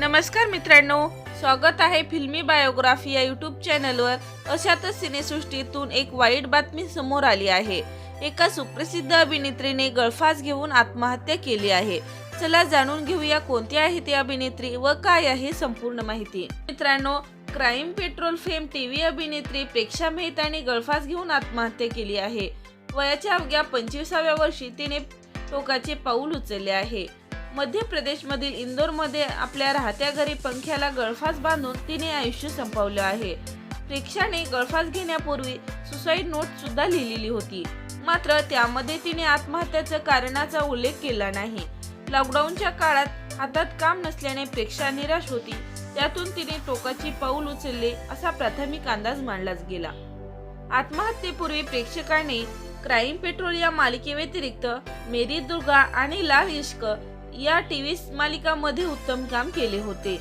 नमस्कार मित्रांनो स्वागत आहे फिल्मी बायोग्राफी या यूट्यूब चॅनलवर. अशातच सिनेसृष्टीतून एक वाईट बातमी समोर आली आहे. एका सुप्रसिद्ध अभिनेत्रीने गळफास घेऊन आत्महत्या केली आहे. चला जाणून घेऊया कोणती आहे ती अभिनेत्री व काय आहे संपूर्ण माहिती. मित्रांनो क्राईम पेट्रोल फेम टीव्ही अभिनेत्री प्रेक्षा मेहताने गळफास घेऊन आत्महत्या केली आहे. वयाच्या अवघ्या पंचवीसाव्या वर्षी तिने टोकाचे पाऊल उचलले आहे. मध्य प्रदेशमधील इंदोरमध्ये आपल्या राहत्या घरी पंख्याला गळफास बांधून तिने आयुष्य संपवलं आहे. प्रेक्षाने गळफास घेण्यापूर्वी सुसाईड नोट सुद्धा लिहिलेली होती. मात्र त्यामध्ये तिने आत्महत्याच्या कारणाचा उल्लेख केला नाही. लॉकडाऊनच्या काळात हातात काम नसल्याने प्रेक्षा निराश होती. त्यातून तिने टोकाची पाऊल उचलले असा प्राथमिक अंदाज मांडलाच गेला. आत्महत्येपूर्वी प्रेक्षकाने क्राईम पेट्रोल या मालिकेव्यतिरिक्त मेरी दुर्गा आणि लाल इश्क या टीव्ही मालिकांमध्ये उत्तम काम केले होते.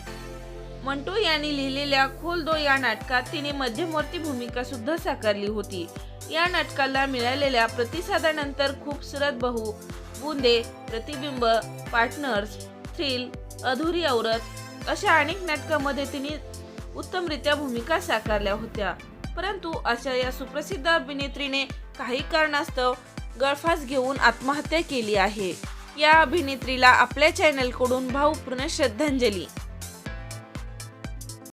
मंटो यांनी लिहिलेल्या खोल दो या नाटकात तिने मध्यमवर्ती भूमिका सुद्धा साकारली होती. या नाटकाला मिळालेल्या प्रतिसादानंतर खूबसूरत बहू बुंदे प्रतिबिंब पार्टनर्स थ्रिल अधुरी औरत अशा अनेक नाटकामध्ये तिने उत्तमरित्या भूमिका साकारल्या होत्या. परंतु अशा या सुप्रसिद्ध अभिनेत्रीने काही कारणास्तव गळफास घेऊन आत्महत्या केली आहे. या अभिनेत्रीला आपल्या चॅनलकडून भावपूर्ण श्रद्धांजली.